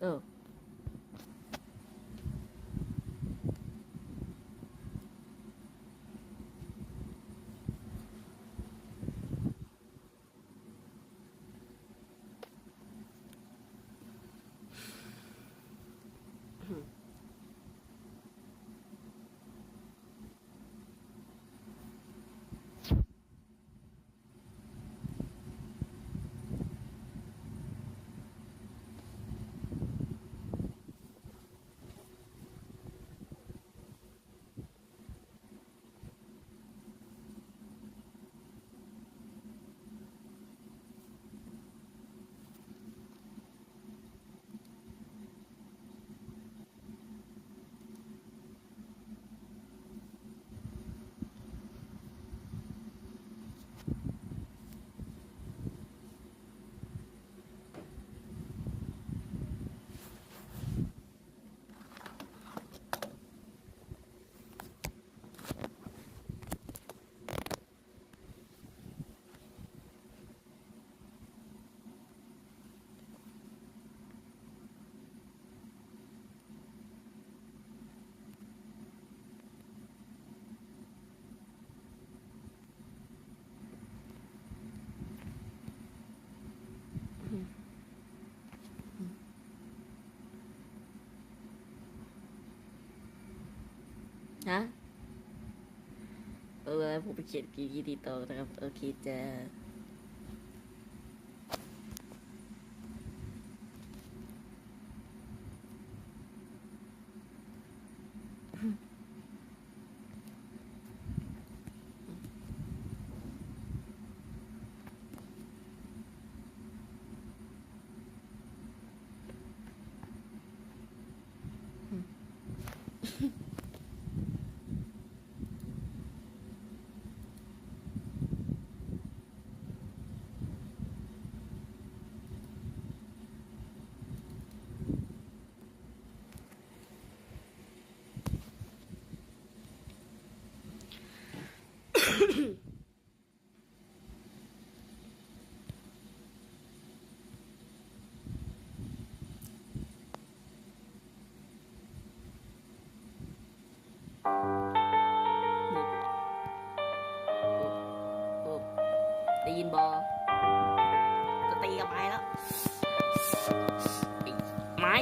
เออ ฮะเออผมไปเขียนกีกีดีต่อนะครับ โอเคจ้าปุ๊บ ได้ยินบอจะตีกับไม้แล้ว ไม้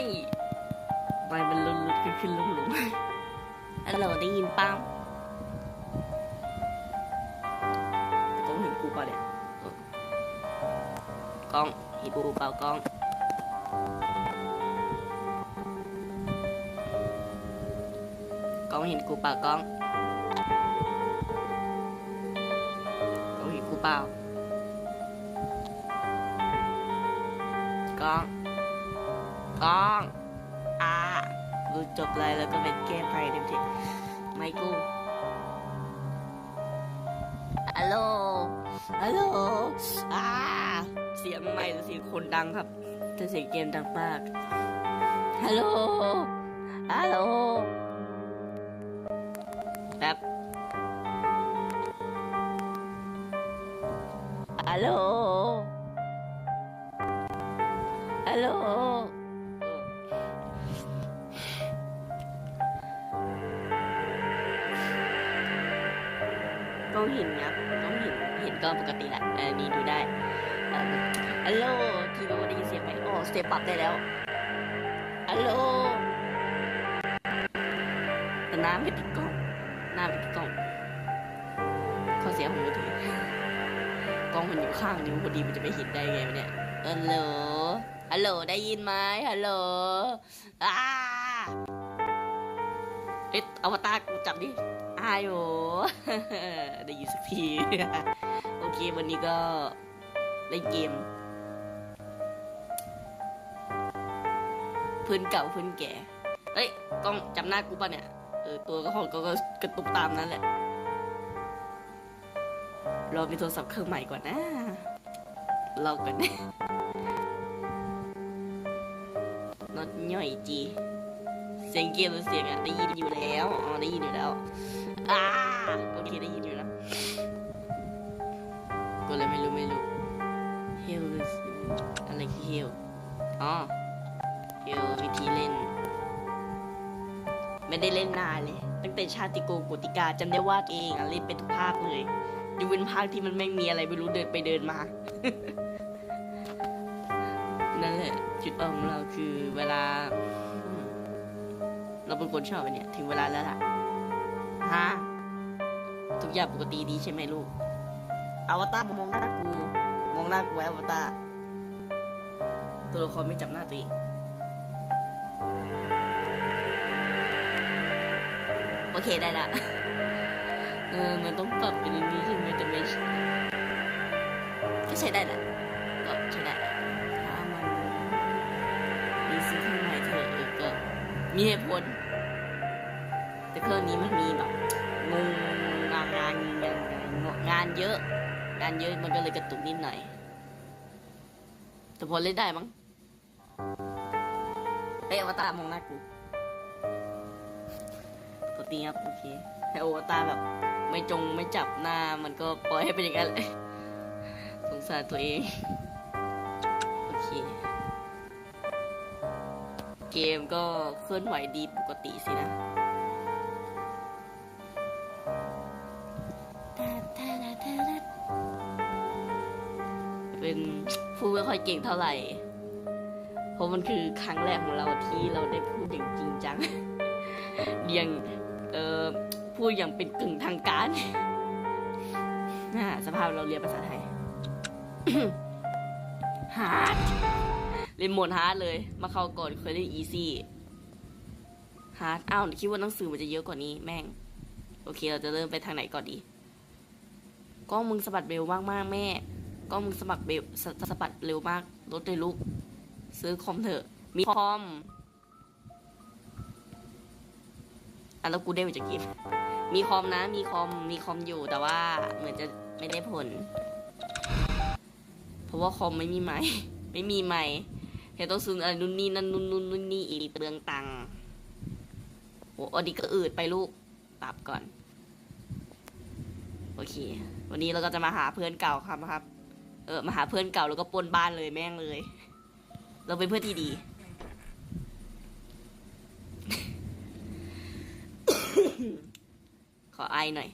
ไม้มันลุนๆขึ้นขึ้นลงลงฮัลโหลได้ยินป้า มกล้องเห็นกูเปล่าเนี่ยเออกล้องเห็นกูเปล่ากล้องกล้องเห็นกูเปล่ากล้องกล้องเห็นกูเปล่ากล้องกล้องอ่าดูจบเลยแล้วก็เป็นแก้ไปเต็มที่ไม่กู ฮัลโหล ฮัลโหลอ่าเสียงไม่เสียงคนดังครับ แต่เสียงเกมดังมาก ฮัลโหล ฮัลโหลแป๊บฮัลโหล ต้องเห็นครับต้องเห็นเห็นก็ปกติแหละออนี่ดูได้อัลโหลทีโรได้ยินเสียงไหมโอ้สเตปปรับได้แล้วฮัลโหลแต่น้ำไม่ติดกล้องน้าไม่ติดกล้องข้อเสียของมือถือกล้องมันอยู่ข้างนิ้วพอดีมันจะไปเห็นได้ไงเนี่ยฮัลโหลฮัลโหลได้ยินไหมฮัลโหลอ้าเอ๊ะอวตารกูจับดิายโอได้ยินสักที โอเค วันนี้ก็เล่นเกมเพื่อนเก่าเพื่อนแก่เอ้ยกล้องจำหน้ากูป่ะเนี่ย เออ ตัวก็ของก็กระตุกตามนั้นแหละรอมีโทรศัพท์เครื่องใหม่ก่อนนะรอก่อนน็อตย่อยจี เสียงเกมหรือเสียงอะได้ยินอยู่แล้ว อ๋อ ได้ยินอยู่แล้ว อ่าโอเคได้ยินอยู่นะกูเลยไม่รู้ไม่รู้เฮลอะไรคือเฮลอ๋อเฮลวิธีเล่น ไม่ได้เล่นนานเลย ตั้งแต่ชาติโกโกติกาจำได้ว่าตัวเองอะเล่นไปทุกภาคเลยยกเว้นภาคที่มันไม่มีอะไรไม่รู้เดินไปเดินมา นั่นแหละ จุดอ่อนของเราคือเวลา เราเป็นคนชอบอันเนี่ยถึงเวลาแล้วล่ะ ฮะ ทุกอย่างปกติดีใช่ไหมลูก อวตารมองหน้ากู มองหน้ากูไว้อวตารตัวละครไม่จับหน้าตัวเองโอเคได้ละเออมันต้องปรับเป็นอย่างนี้ใช่ไหมแต่ไม่ใช่ก็ใช้ได้แหละก็ใช้ได้แหละถ้ามันมีซื้อเครื่องใหม่เธอะเออก็มีเหตุผลแต่ เครื่องนี้มันมีแบบงงงานงานงานงานเยอะ งานเยอะมันก็เลยกระตุกนิดหน่อย แต่พอเล่นได้มั้งเอ้ยอวตารมองหน้ากูปกติครับโอเคแต่อวตารแบบ ไม่จงไม่จับหน้ามันก็ปล่อยให้เป็นอย่างนั้นเลยสงสารตัวเองโอเคเกมก็เคลื่อนไหวดีปกติสินะ ค่อยเก่งเท่าไหร่ เพราะมันคือครั้งแรกของเราที่เราได้พูดอย่างจริงจังอย่างเอ่อพูดอย่างเป็นกึ่งทางการน่าสภาพเราเรียนภาษาไทยฮาร์ดเรียนโหมดฮาร์ดเลย มาเข้าก่อนเคยเล่นอีซี่ฮาร์ดอ้าวคิดว่าหนังสือมันจะเยอะกว่านี้แม่ง โอเค เราจะเริ่มไปทางไหนก่อนดีกล้องมึงสะบัดเร็วมากมากๆแม่ กล้องมึงสะบัดเร็วสสะบัดเร็วมากรถเลยลูก ซื้อคอมเถอะ มีคอมอะแล้วกูได้มาจากเกมมีคอมนะ มีคอม มีคอมอยู่แต่ว่าเหมือนจะไม่ได้ผล เพราะว่าคอมไม่มีไม้ไม่มีไม้เดี๋ยต้องซื้ออะไรนู่นนี่นั่นนู่นนู่นนู่นนี่อีกเปลืองตังค์โอ้อดีก็อืดไปลูกปรับก่อน โอเค วันนี้เราก็จะมาหาเพื่อนเก่าครับครับ เออมาหาเพื่อนเก่าแล้วก็ปนบ้านเลยแม่งเลย เราเป็นเพื่อนที่ดี ขอไอหน่อย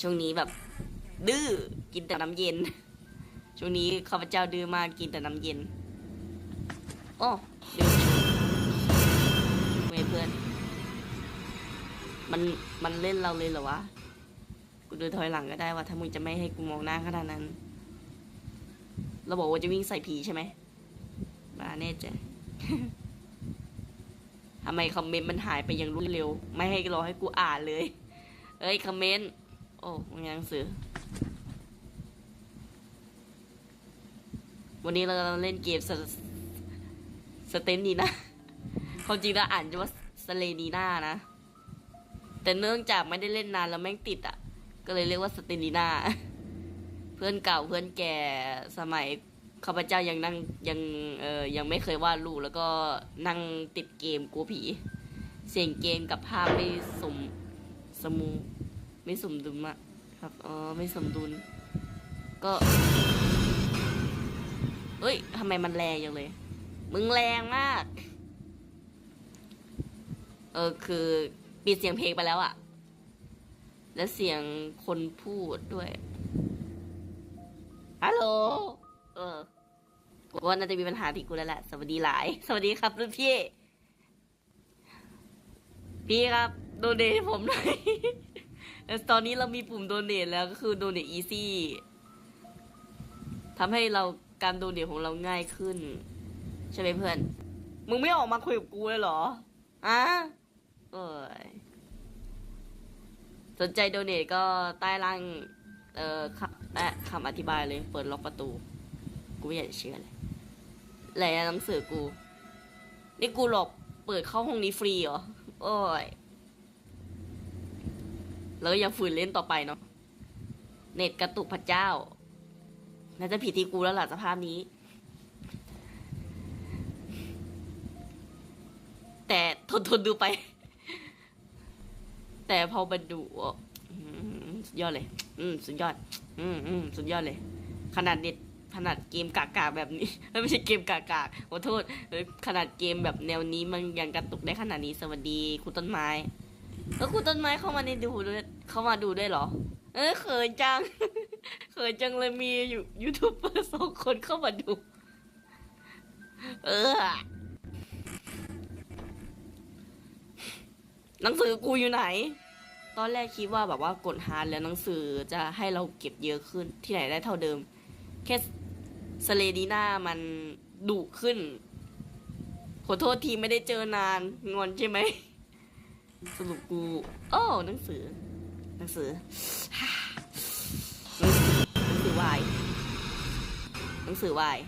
ช่วงนี้แบบ ดื้อกินแต่น้ำเย็น ช่วงนี้ข้าพเจ้าดื้อมากกินแต่น้ำเย็นโอ้ดื้อเว้ยเพื่อน มันมันเล่นเราเลยเหรอวะ กูดินถอยหลังก็ได้ว่าถ้ามึงจะไม่ให้กูมองหน้าขนาดนั้น เราบอกว่าจะวิ่งใส่ผีใช่ไหมบ้าแน่ใจทำไมคอมเมนต์มันหายไปอย่างรวดเร็ว ไม่ให้รอให้กูอ่านเลย เอ้ยคอมเมนต์ โอ้มึงยังหนังสือ วันนี้เรากำลังเล่นเกมสสเตนนีนะความจริงแล้วอ่านจะว่าสเลนีนานะ แต่เนื่องจากไม่ได้เล่นนานแล้วแม่งติดอะ ก็เลยเรียกว่าสเตนีนา พื่อนเก่าเพื่อนแก่สมัยข้าพเจ้ายังนั่งยังเออยังไม่เคยวาดรูปแล้วก็นั่งติดเกมกลัวผี เสียงเกมกับภาพไม่สมสมูไม่สมดุลอะครับอ๋อไม่สมดุล ก็เฮ้ยทำไมมันแรงอย่างเลย มึงแรงมาก เออคือปิดเสียงเพลงไปแล้วอะและเสียงคนพูดด้วย ฮัลโหล เออกูว่าน่าจะมีปัญหาที่กูแล้วแหละ สวัสดีหลาย สวัสดีครับรุ่นพี่ พี่ครับ โดเนทผมหน่อยแต่ตอนนี้เรามีปุ่มโดเนทแล้วก็คือโดเนทอีซี่ทำให้เราการโดเนทของเราง่ายขึ้น ใช่ไหมเพื่อน มึงไม่ออกมาคุยกับกูเลยเหรออะเอ้ยสนใจโดเนทก็ใต้ล่าง เอ่อคำและคำอธิบายเลย เปิดล็อกประตู กูไม่อยากจะเชื่อเลยแหละหนังสือกู นี่กูหลอกเปิดเข้าห้องนี้ฟรีเหรอ โอ้ย แล้วก็ยังฝืนเล่นต่อไปเนาะ เน็ตกระตุกพระเจ้า น่าจะผิดที่กูแล้วล่ะสภาพนี้ แต่ทนทนดูไป แต่พอมาดูอะอืมสุดยอดเลย อืมสุดยอด อืมอืมสุดยอดเลย ขนาดเด็ดขนาดเกมกากาแบบนี้ ไม่ใช่เกมกากาขอโทษขนาดเกมแบบแนวนี้มันยังกระตุกได้ขนาดนี้สวัสดีคุณต้นไม้แล้วคุณต้นไม้เข้ามาในดูด้วยเข้ามาดูด้วยเหรอ เออเขินจังเขินจังเลยมีอยู่ยูทูบเบอร์สองคนเข้ามาดู เออหนังสือกูอยู่ไหน ตอนแรกคิดว่าแบบว่ากดฮาร์ดแล้วหนังสือจะให้เราเก็บเยอะขึ้นที่ไหนได้เท่าเดิม แค่สเลดีน่ามันดุขึ้น ขอโทษทีไม่ได้เจอนาน งอนใช่ไหม สรุปกู โอ้หนังสือ หนังสือ หนังสือวายหนังสือวาย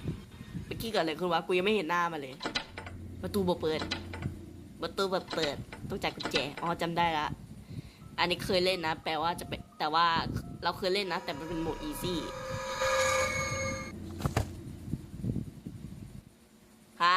เมื่อกี้เกิดอะไรขึ้นวะกูยังไม่เห็นหน้ามาเลย ประตูบเปิด ประตูแบบเปิด ต้องจ่ายกุญแจ อ๋อจำได้ละ อันนี้เคยเล่นนะ แปลว่าจะเป็นแต่ว่าเราเคยเล่นนะ แต่มันเป็นโหมดอีซี่ฮะ